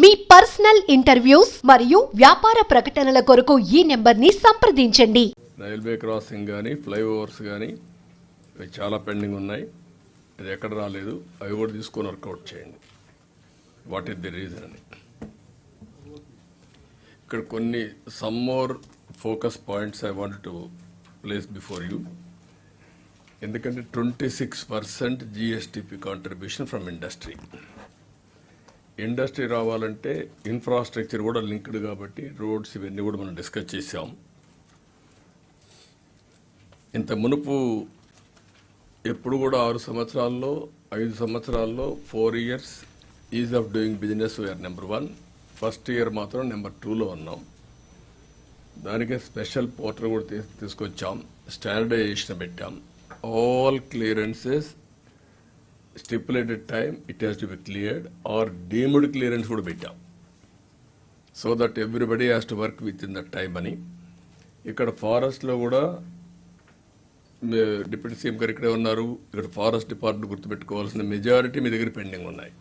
మీ personal interviews మరియు వ్యాపార ప్రకటనల కొరకు ఈ నెంబర్ని సంప్రదించండి. రైల్వే క్రాసింగ్ కానీ ఫ్లైఓవర్స్ కానీ ఇవి చాలా పెండింగ్ ఉన్నాయి. ఇది ఎక్కడ రాలేదు అవి కూడా తీసుకొని వర్కౌట్ చేయండి. వాట్ ఈస్ ది రీజన్ అని. ఇక్కడ కొన్ని some more focus points I want to place before you ఎందుకంటే twenty six percent GSDP contribution from industry industry రావాలంటే ఇన్ఫ్రాస్ట్రక్చర్ కూడా లింక్డ్ కాబట్టి రోడ్స్ ఇవన్నీ కూడా మనం డిస్కస్ చేసాం ఇంత మునుపు ఎప్పుడు కూడా ఆరు సంవత్సరాల్లో ఐదు సంవత్సరాల్లో four years ease of doing business where number one first year మాత్రం నెంబర్ టూలో ఉన్నాం. దానికే స్పెషల్ పోర్టల్ కూడా తీసుకొచ్చాం. స్టాండర్డైజేషన్ పెట్టాం. All clearances stipulated time it has to be cleared or deemed clearance కూడా పెట్టాం. So that everybody has to work within that time అని. ఇక్కడ ఫారెస్ట్లో కూడా డిప్యూటీ సీఎం గారు ఇక్కడే ఉన్నారు. ఇక్కడ ఫారెస్ట్ డిపార్ట్మెంట్ గుర్తుపెట్టుకోవాల్సిన మెజారిటీ మీ దగ్గర పెండింగ్ ఉన్నాయి.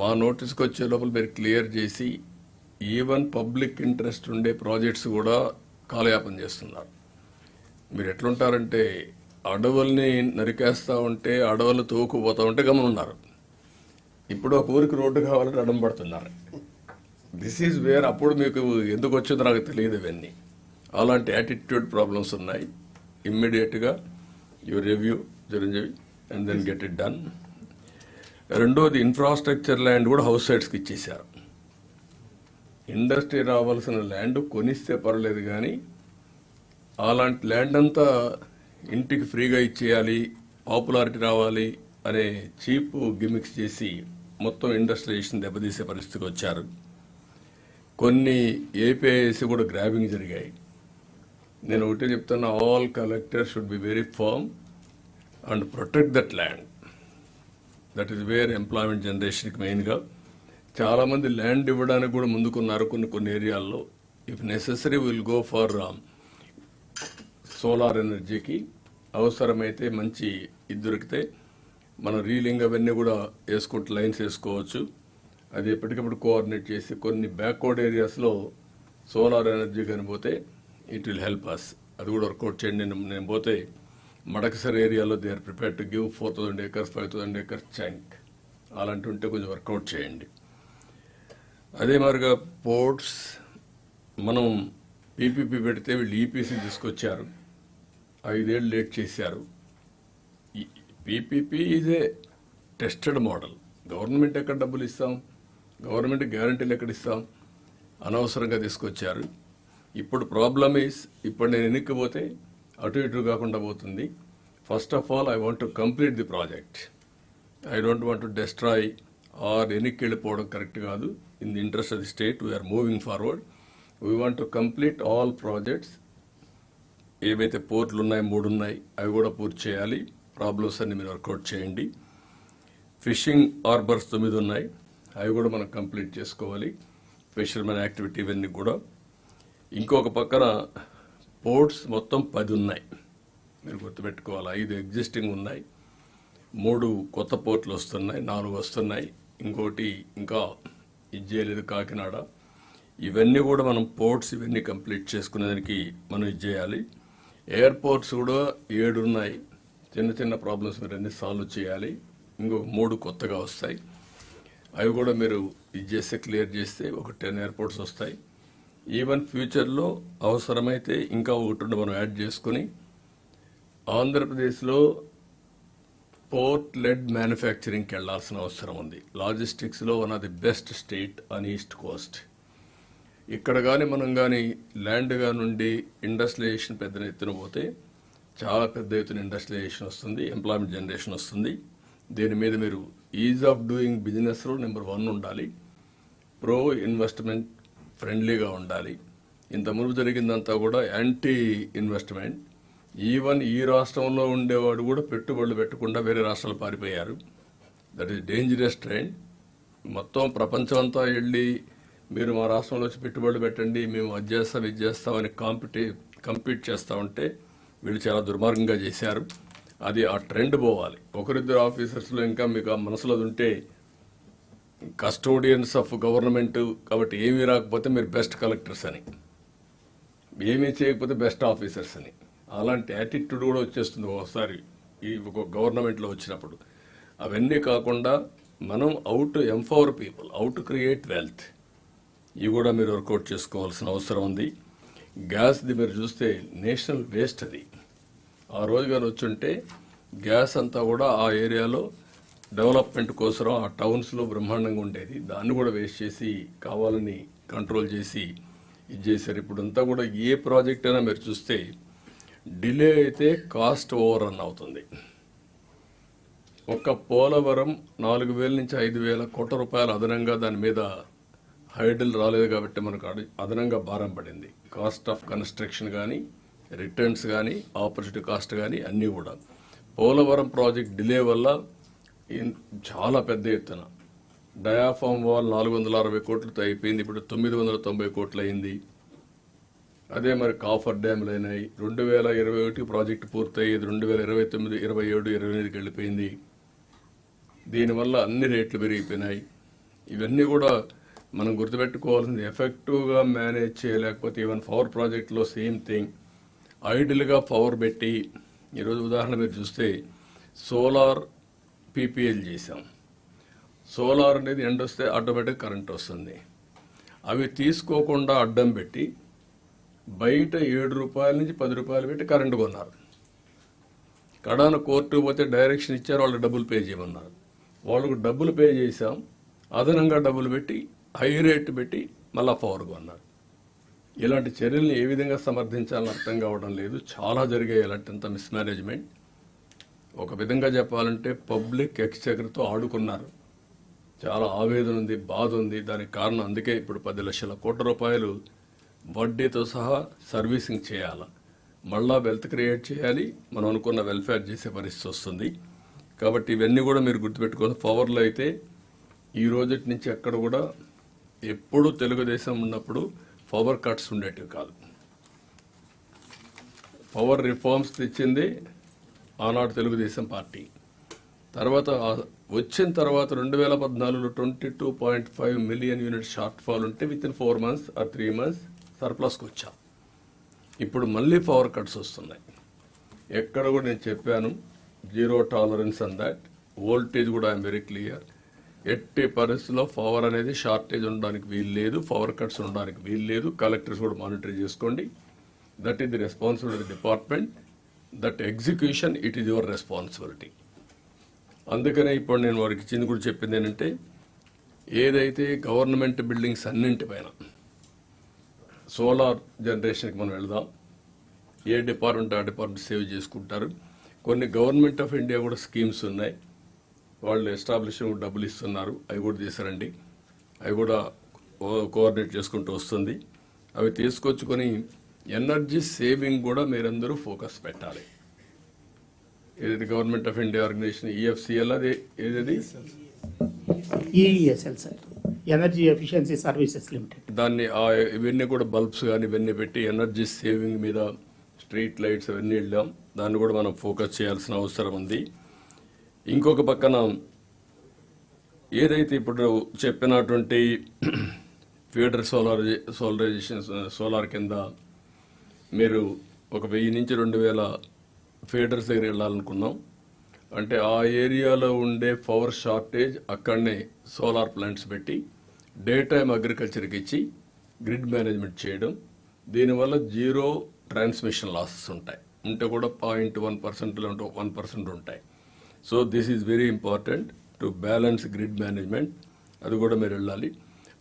మా నోటీస్కి వచ్చే లోపల మీరు క్లియర్ చేసి ఈవెన్ పబ్లిక్ ఇంట్రెస్ట్ ఉండే ప్రాజెక్ట్స్ కూడా కాలయాపన చేస్తున్నారు. మీరు ఎట్లుంటారంటే అడవుల్ని నరికేస్తా ఉంటే అడవులు తోకుపోతా ఉంటే గమనున్నారు. ఇప్పుడు ఒక ఊరికి రోడ్డు కావాలంటే అడం పడుతున్నారు. దిస్ ఈజ్ వేర్ అప్పుడు మీకు ఎందుకు వచ్చిందో నాకు తెలియదు ఇవన్నీ. అలాంటి యాటిట్యూడ్ ప్రాబ్లమ్స్ ఉన్నాయి. ఇమ్మీడియట్గా you review Chiranjeevi and then get it done రెండోది ఇన్ఫ్రాస్ట్రక్చర్ ల్యాండ్ కూడా హౌస్ సైడ్స్కి ఇచ్చేశారు. ఇండస్ట్రీ రావాల్సిన ల్యాండ్ కొనిస్తే పర్లేదు కానీ అలాంటి ల్యాండ్ అంతా ఇంటికి ఫ్రీగా ఇచ్చేయాలి పాపులారిటీ రావాలి అనే చీప్ గిమిక్స్ చేసి మొత్తం ఇండస్ట్రియలైజేషన్ దెబ్బతీసే పరిస్థితికి వచ్చారు. కొన్ని ఏపీఐసి కూడా గ్రాబింగ్ జరిగాయి. నేను ఒకటే చెప్తున్నా all collector should be very firm and protect that land that is where employment జనరేషన్కి మెయిన్గా చాలామంది ల్యాండ్ ఇవ్వడానికి కూడా ముందుకున్నారు కొన్ని కొన్ని ఏరియాల్లో. If necessary will go for solar ఎనర్జీకి అవసరమైతే మంచి ఇది దొరికితే మనం రీలింగ్ అవన్నీ కూడా వేసుకుంటూ లైన్స్ వేసుకోవచ్చు. అది ఎప్పటికప్పుడు కోఆర్డినేట్ చేసి కొన్ని బ్యాక్వర్డ్ ఏరియాస్లో సోలార్ ఎనర్జీ కనిపోతే ఇట్ విల్ హెల్ప్ అస్ అది కూడా వర్కౌట్ చేయండి. నేను నేను పోతే మడకసర్ ఏరియాలో they are prepare to give four thousand acres five thousand acres tank అలాంటి ఉంటే కొంచెం వర్కౌట్ చేయండి. అదే మాదిరిగా పోర్ట్స్ మనం పీపీపీ పెడితే వీళ్ళు ఈపీసీ తీసుకొచ్చారు. ఐదేళ్ళు లేట్ చేశారు. PPP is a tested model. Government ఎక్కడ డబ్బులు ఇస్తాం? గవర్నమెంట్ గ్యారంటీలు ఎక్కడ ఇస్తాం? అనవసరంగా తీసుకొచ్చారు. ఇప్పుడు ప్రాబ్లమ్ ఈస్ ఇప్పుడు నేను ఎన్నికపోతే అటు ఇటు కాకుండా పోతుంది. First of all I want to complete the project I don't want to destroy or వెనక్కి వెళ్ళిపోవడం కరెక్ట్ కాదు. In the interest of the state we are moving forward we want to complete all projects ఏవైతే పోర్ట్లు ఉన్నాయి మూడు ఉన్నాయి అవి కూడా పూర్తి చేయాలి. ప్రాబ్లమ్స్ అన్ని మీరు వర్కౌట్ చేయండి. ఫిషింగ్ హార్బర్స్ తొమ్మిది ఉన్నాయి అవి కూడా మనం కంప్లీట్ చేసుకోవాలి. ఫిషర్మెన్ యాక్టివిటీ ఇవన్నీ కూడా. ఇంకొక పక్కన పోర్ట్స్ మొత్తం పది ఉన్నాయి మీరు గుర్తుపెట్టుకోవాలి ఐదు ఎగ్జిస్టింగ్ ఉన్నాయి. మూడు కొత్త పోర్ట్లు వస్తున్నాయి నాలుగు వస్తున్నాయి. ఇంకోటి ఇంకా ఇది చేయలేదు కాకినాడ. ఇవన్నీ కూడా మనం పోర్ట్స్ ఇవన్నీ కంప్లీట్ చేసుకునేదానికి మనం ఇది చేయాలి. ఎయిర్పోర్ట్స్ కూడా ఏడు ఉన్నాయి చిన్న చిన్న ప్రాబ్లమ్స్ మీరు అన్ని సాల్వ్ చేయాలి. ఇంకొక మూడు కొత్తగా వస్తాయి. అవి కూడా మీరు ఇది చేస్తే క్లియర్ చేస్తే ఒక టెన్ ఎయిర్పోర్ట్స్ వస్తాయి. ఈవెన్ ఫ్యూచర్లో అవసరమైతే ఇంకా ఒకటి రెండు మనం యాడ్ చేసుకుని ఆంధ్రప్రదేశ్లో పోర్ట్ లెడ్ మ్యానుఫ్యాక్చరింగ్కి వెళ్ళాల్సిన అవసరం ఉంది. లాజిస్టిక్స్లో one of the best state on east coast. ఇక్కడ కానీ మనం కానీ ల్యాండ్గా నుండి ఇండస్ట్రియలైజేషన్ పెద్ద ఎత్తున పోతే చాలా పెద్ద ఎత్తున ఇండస్ట్రియలైజేషన్ వస్తుంది ఎంప్లాయ్మెంట్ జనరేషన్ వస్తుంది. దీని మీద మీరు ఈజ్ ఆఫ్ డూయింగ్ బిజినెస్లో నెంబర్ వన్ ఉండాలి. ప్రో ఇన్వెస్ట్మెంట్ ఫ్రెండ్లీగా ఉండాలి. ఇంత మునుపు జరిగిందంతా కూడా యాంటీ ఇన్వెస్ట్మెంట్. ఈవెన్ ఈ రాష్ట్రంలో ఉండేవాడు కూడా పెట్టుబడులు పెట్టకుండా వేరే రాష్ట్రాలు పారిపోయారు. That is dangerous trend. మొత్తం ప్రపంచం అంతా వెళ్ళి మీరు మా రాష్ట్రంలో వచ్చి పెట్టుబడులు పెట్టండి మేము అది చేస్తాం ఇది చేస్తామని కాంపిటీ కంపీట్ చేస్తూ ఉంటే వీళ్ళు చాలా దుర్మార్గంగా చేశారు. అది ఆ ట్రెండ్ పోవాలి. ఒకరిద్దరు ఆఫీసర్స్లో ఇంకా మీకు ఆ మనసులో ఉంటే కస్టోడియన్స్ ఆఫ్ గవర్నమెంట్ కాబట్టి ఏమీ రాకపోతే మీరు బెస్ట్ కలెక్టర్స్ అని. ఏమీ చేయకపోతే బెస్ట్ ఆఫీసర్స్ అని. అలాంటి యాటిట్యూడ్ కూడా వచ్చేస్తుంది ఒకసారి ఈ ఒక గవర్నమెంట్లో వచ్చినప్పుడు. అవన్నీ కాకుండా మనం out empower people out create wealth ఇవి కూడా మీరు వర్కౌట్ చేసుకోవాల్సిన అవసరం ఉంది. గ్యాస్ది మీరు చూస్తే నేషనల్ వేస్ట్ అది. ఆ రోజు కానీ వచ్చుంటే గ్యాస్ అంతా కూడా ఆ ఏరియాలో డెవలప్మెంట్ కోసం ఆ టౌన్స్లో బ్రహ్మాండంగా ఉండేది. దాన్ని కూడా వేస్ట్ చేసి కావాలని కంట్రోల్ చేసి ఇది చేశారు. ఇప్పుడు అంతా కూడా ఏ ప్రాజెక్ట్ అయినా మీరు చూస్తే డిలే అయితే కాస్ట్ ఓవర్ రన్ అవుతుంది. ఒక్క పోలవరం నాలుగు వేల నుంచి ఐదు వేల కోట్ల రూపాయలు అదనంగా దాని మీద హైడల్ రాలేదు కాబట్టి మనకు అదనంగా భారం పడింది. కాస్ట్ ఆఫ్ కన్స్ట్రక్షన్ కానీ రిటర్న్స్ కానీ ఆపర్చునిటీ కాస్ట్ కానీ అన్నీ కూడా. పోలవరం ప్రాజెక్ట్ డిలే వల్ల చాలా పెద్ద ఎత్తున. డయాఫామ్ వాల్ నాలుగు వందల అరవై కోట్లతో అయిపోయింది. ఇప్పుడు తొమ్మిది వందల తొంభై కోట్లు అయింది అదే మరి కాఫర్ డ్యామ్లు అయినాయి రెండు వేల ఇరవై ఒకటి ప్రాజెక్టు పూర్తయ్యేది. రెండు వేల ఇరవై తొమ్మిది ఇరవై ఏడు ఇరవై ఎనిమిదికి వెళ్ళిపోయింది. దీనివల్ల అన్ని రేట్లు పెరిగిపోయినాయి. ఇవన్నీ కూడా మనం గుర్తుపెట్టుకోవాల్సింది ఎఫెక్టివ్గా మేనేజ్ చేయలేకపోతే ఈవెన్ పవర్ ప్రాజెక్ట్లో సేమ్ థింగ్ ఐడిల్గా పవర్ పెట్టి ఈరోజు ఉదాహరణ మీరు చూస్తే సోలార్ పీపీఎల్ చేసాం సోలార్ అనేది ఎండ వస్తే ఆటోమేటిక్ కరెంట్ వస్తుంది. అవి తీసుకోకుండా అడ్డం పెట్టి బయట ఏడు రూపాయల నుంచి పది రూపాయలు పెట్టి కరెంటు కొన్నారు. కడాన కోర్టు పోతే డైరెక్షన్ ఇచ్చారు వాళ్ళు డబ్బులు పే చేయమన్నారు. వాళ్ళకు డబ్బులు పే చేసాం అదనంగా డబ్బులు పెట్టి హై రేట్ పెట్టి మళ్ళా పవర్ కొన్నారు. ఇలాంటి చర్యల్ని ఏ విధంగా సమర్థించాలని అర్థం కావడం లేదు. చాలా జరిగాయి ఇలాంటింత మిస్మేనేజ్మెంట్ ఒక విధంగా చెప్పాలంటే పబ్లిక్ ఎక్స్చెకర్తో ఆడుకున్నారు. చాలా ఆవేదన ఉంది బాధ ఉంది. దానికి కారణం అందుకే ఇప్పుడు పది లక్షల కోట్ల రూపాయలు వడ్డీతో సహా సర్వీసింగ్ చేయాలి. మళ్ళా వెల్త్ క్రియేట్ చేయాలి. మనం అనుకున్న వెల్ఫేర్ చేసే పరిస్థితి వస్తుంది. కాబట్టి ఇవన్నీ కూడా మీరు గుర్తుపెట్టుకోవాలి. పవర్లో అయితే ఈ రోజుటి నుంచి ఎక్కడ కూడా ఎప్పుడు తెలుగుదేశం ఉన్నప్పుడు పవర్ కట్స్ ఉండేటివి కాదు. పవర్ రిఫార్మ్స్ తెచ్చింది ఆనాడు తెలుగుదేశం పార్టీ. తర్వాత వచ్చిన తర్వాత రెండు వేల పద్నాలుగులో twenty two point five million unit shortfall ఉంటే within four months or three months సర్ప్లస్కి వచ్చాం. ఇప్పుడు మళ్ళీ పవర్ కట్స్ వస్తున్నాయి. ఎక్కడ కూడా నేను చెప్పాను zero tolerance on that voltage కూడా ఐఎమ్ వెరీ క్లియర్ ఎట్టి పరిస్థితుల్లో పవర్ అనేది షార్టేజ్ ఉండడానికి వీలు లేదు పవర్ కట్స్ ఉండడానికి వీలు లేదు కలెక్టర్స్ కూడా మానిటర్ చేసుకోండి. That is the responsibility department that execution it is your responsibility అందుకనే ఇప్పుడు నేను వారికి ఇచ్చింది కూడా చెప్పింది ఏంటంటే ఏదైతే గవర్నమెంట్ బిల్డింగ్స్ అన్నింటిపైన సోలార్ జనరేషన్కి మనం వెళదాం. ఏ డిపార్ట్మెంట్ ఆ డిపార్ట్మెంట్ సేవ్ చేసుకుంటారు. కొన్ని గవర్నమెంట్ ఆఫ్ ఇండియా కూడా స్కీమ్స్ ఉన్నాయి. వాళ్ళు ఎస్టాబ్లిష్ డబ్బులు ఇస్తున్నారు. అవి కూడా తీసారండి. అవి కూడా కోఆర్డినేట్ చేసుకుంటూ వస్తుంది. అవి తీసుకొచ్చుకొని ఎనర్జీ సేవింగ్ కూడా మీరందరూ ఫోకస్ పెట్టాలి. ఏదైతే government of India organisation EESL అది ఏది sir energy efficiency services limited. దాన్ని ఇవన్నీ కూడా బల్బ్స్ కానీ ఇవన్నీ పెట్టి ఎనర్జీ సేవింగ్ మీద స్ట్రీట్ లైట్స్ అవన్నీ వెళ్ళాం. దాన్ని కూడా మనం ఫోకస్ చేయాల్సిన అవసరం ఉంది. ఇంకొక పక్కన ఏదైతే ఇప్పుడు చెప్పినటువంటి ఫీడర్ సోలార్ సోలరైజేషన్ సోలార్ కింద మీరు ఒక వెయ్యి నుంచి రెండు వేల ఫీడర్స్ దగ్గర వెళ్ళాలనుకున్నాం. అంటే ఆ ఏరియాలో ఉండే పవర్ షార్టేజ్ అక్కడనే సోలార్ ప్లాంట్స్ పెట్టి డే టైమ్ అగ్రికల్చర్కి ఇచ్చి గ్రిడ్ మేనేజ్మెంట్ చేయడం. దీనివల్ల జీరో ట్రాన్స్మిషన్ లాసెస్ ఉంటాయి. ఉంటే కూడా point one percent one percent ఉంటాయి. So this is very important to balance grid management అది కూడా మీరు వెళ్ళాలి.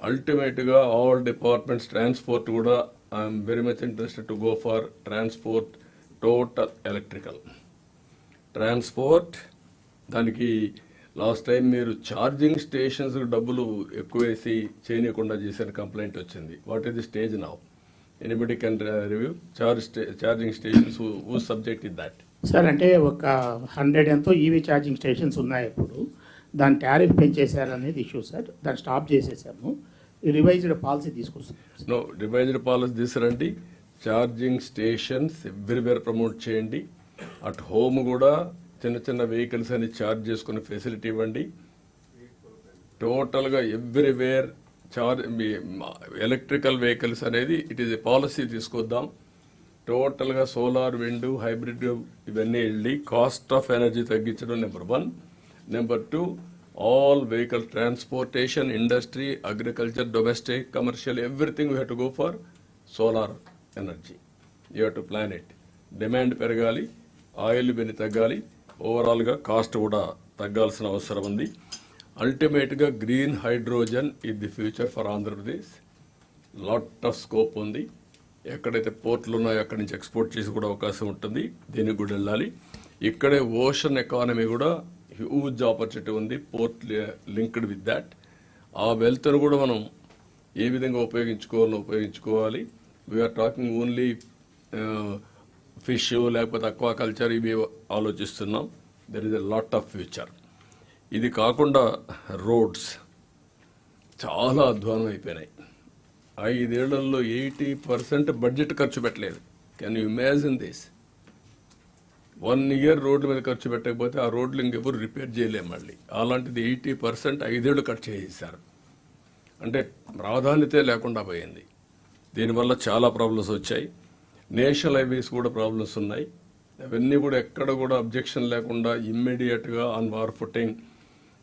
అల్టిమేట్గా ఆల్ డిపార్ట్మెంట్స్ ట్రాన్స్పోర్ట్ కూడా I'm very much interested to go for transport total electrical transport దానికి లాస్ట్ టైం మీరు ఛార్జింగ్ స్టేషన్స్ డబ్బులు ఎక్కువ వేసి చేయనీయకుండా చేసిన కంప్లైంట్ వచ్చింది. What is the stage now anybody can review charge charging stations who subject is that sir అంటే ఒక హండ్రెడ్ ఎంతో ఈవీ ఛార్జింగ్ స్టేషన్స్ ఉన్నాయి ఇప్పుడు. దాని టారిఫ్ పెంచేశారనేది ఇష్యూ సార్. దాన్ని స్టాప్ చేసేసాము. రివైజ్డ్ పాలసీ తీసుకొస్తాం నో రివైజ్డ్ పాలసీ తీసుకురండి. ఛార్జింగ్ స్టేషన్స్ ఎవ్రీవేర్ ప్రమోట్ చేయండి. అట్ హోమ్ కూడా చిన్న చిన్న వెహికల్స్ అని ఛార్జ్ చేసుకునే ఫెసిలిటీ ఇవ్వండి. టోటల్గా ఎవ్రీవేర్ చార్ ఎలక్ట్రికల్ వెహికల్స్ అనేది ఇట్ ఈస్ ఎ పాలసీ తీసుకొద్దాం. టోటల్గా సోలార్ విండ్ హైబ్రిడ్ ఇవన్నీ వెళ్ళి కాస్ట్ ఆఫ్ ఎనర్జీ తగ్గించడం number one. Number two all vehicle transportation industry agriculture domestic commercial everything you have to go for solar energy you have to plan it demand పెరగాలి oil బిని తగ్గాలి ఓవరాల్గా cost కూడా తగ్గాల్సిన అవసరం ఉంది. అల్టిమేట్గా green hydrogen is the future for Andhra Pradesh lot of scope ఉంది. ఎక్కడైతే పోర్ట్లు ఉన్నాయో అక్కడి నుంచి ఎక్స్పోర్ట్ చేసి కూడా అవకాశం ఉంటుంది. దీనికి కూడా వెళ్ళాలి. ఇక్కడే ఓషన్ ఎకానమీ కూడా హ్యూజ్ ఆపర్చునిటీ ఉంది. Port linked with that. ఆ వెల్త్ను కూడా మనం ఏ విధంగా ఉపయోగించుకోవాలో ఉపయోగించుకోవాలి. వీఆర్ టాకింగ్ ఓన్లీ ఫిష్ లేకపోతే అక్వాకల్చర్ ఇవి ఆలోచిస్తున్నాం. There is a lot of future ఇది కాకుండా రోడ్స్ చాలా అధ్వానం అయిపోయినాయి. ఐదేళ్ళలో ఎయిటీ పర్సెంట్ బడ్జెట్ ఖర్చు పెట్టలేదు. Can you imagine this one year రోడ్ల మీద ఖర్చు పెట్టకపోతే ఆ రోడ్లు ఇంకెవరు రిపేర్ చేయలేము మళ్ళీ. అలాంటిది ఎయిటీ పర్సెంట్ ఐదేళ్ళు ఖర్చు చేసేసారు అంటే ప్రాధాన్యతే లేకుండా పోయింది. దీనివల్ల చాలా ప్రాబ్లమ్స్ వచ్చాయి. నేషనల్ హైవేస్ కూడా ప్రాబ్లమ్స్ ఉన్నాయి. అవన్నీ కూడా ఎక్కడ కూడా అబ్జెక్షన్ లేకుండా ఇమ్మీడియట్గా ఆన్ వార్ ఫుటింగ్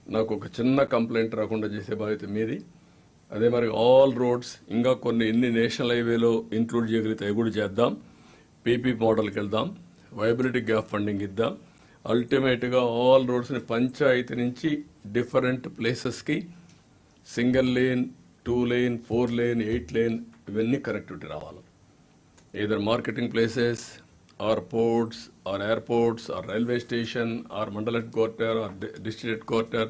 నాకు ఒక చిన్న కంప్లైంట్ రాకుండా చేసే బాధ్యత మీది. అదే మరి ఆల్ రోడ్స్ ఇంకా కొన్ని ఎన్ని నేషనల్ హైవేలో ఇంక్లూడ్ చేయగలిగితే అవి కూడా చేద్దాం. పీపీ మోడల్కి వెళ్దాం. వైబిలిటీ గ్యాప్ ఫండింగ్ ఇద్దాం. అల్టిమేట్గా ఆల్ రోడ్స్ని పంచాయతీ నుంచి డిఫరెంట్ ప్లేసెస్కి single lane two lane four lane eight lane ఇవన్నీ కనెక్టివిటీ రావాలి. Either marketing places or ports or airports or railway station or or headquarter or district headquarter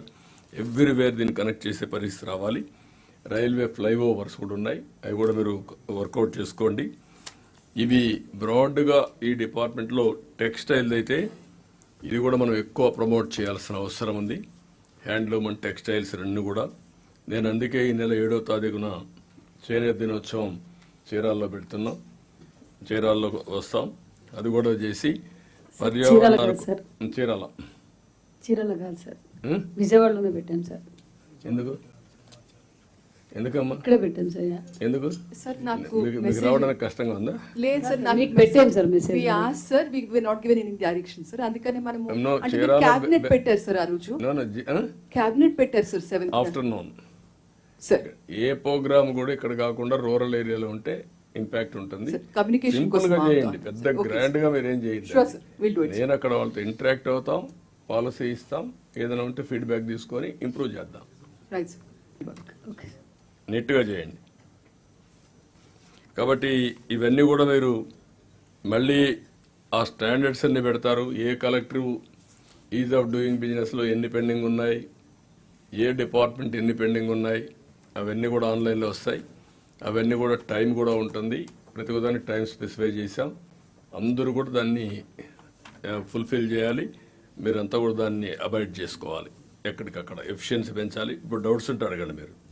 everywhere దీన్ని connect చేసే పరిస్థితి రావాలి. రైల్వే ఫ్లైఓవర్స్ కూడా ఉన్నాయి. అవి కూడా మీరు వర్కౌట్ చేసుకోండి. ఇవి బ్రాడ్గా ఈ డిపార్ట్మెంట్లో టెక్స్టైల్ అయితే ఇది కూడా మనం ఎక్కువ ప్రమోట్ చేయాల్సిన అవసరం ఉంది. హ్యాండ్లూమ్ అండ్ టెక్స్టైల్స్ రెండు కూడా. నేను అందుకే ఈ నెల ఏడవ తారీఖున చేనేత దినోత్సవం చీరాల్లో పెడుతున్నాం. చీరాల్లో వస్తాం. అది కూడా చేసి సార్. చీరాల. చీరలో కాదు సార్? విజయవాడలోనే పెట్టాం సార్. ఎందుకు? ఎందుకమ్మా? ఇక్కడే పెట్టాం సార్ ఎందుకు? సార్ నాకు మీకు మీకు message- రావడానికి కష్టంగా ఉందా? లేదు సార్ నాకు మీకు పెట్టాం sir message. We as sir we not given any direction sir అందుకనే అంటే చీరాల క్యాబినెట్ బె- పెట్టారు సార్ ఆ రోజు. No, no, జి- ఆ? క్యాబినెట్ పెట్టారు సార్ సెవెన్ ఆఫ్టర్నూన్ సార్ ఏ ప్రోగ్రామ్ కూడా ఇక్కడ కాకుండా రూరల్ ఏరియాలో ఉంటే ఇంపాక్ట్ ఉంటుంది. కోసం గా. చేయండి. పెద్ద గ్రాండ్గా మీరేం Sure, చేయండి. నేను అక్కడ వాళ్ళతో ఇంటరాక్ట్ అవుతాం పాలసీ ఇస్తాం ఏదైనా ఉంటే ఫీడ్బ్యాక్ తీసుకొని ఇంప్రూవ్ చేద్దాం. రైట్ సార్ ఓకే నీట్గా చేయండి. కాబట్టి ఇవన్నీ కూడా మీరు మళ్ళీ ఆ స్టాండర్డ్స్ అన్ని పెడతారు. ఏ కలెక్టర్ ఈజ్ ఆఫ్ డూయింగ్ బిజినెస్లో ఎన్ని పెండింగ్ ఉన్నాయి? ఏ డిపార్ట్మెంట్ ఎన్ని పెండింగ్ ఉన్నాయి? అవన్నీ కూడా ఆన్లైన్లో వస్తాయి. అవన్నీ కూడా టైం కూడా ఉంటుంది. ప్రతి ఉదానికి టైం స్పెసిఫై చేశాం. అందరూ కూడా దాన్ని ఫుల్ఫిల్ చేయాలి. మీరంతా కూడా దాన్ని అవాయిడ్ చేసుకోవాలి. ఎక్కడికక్కడ ఎఫిషియన్సీ పెంచాలి. ఇప్పుడు డౌట్స్ ఉంటే అడగండి మీరు.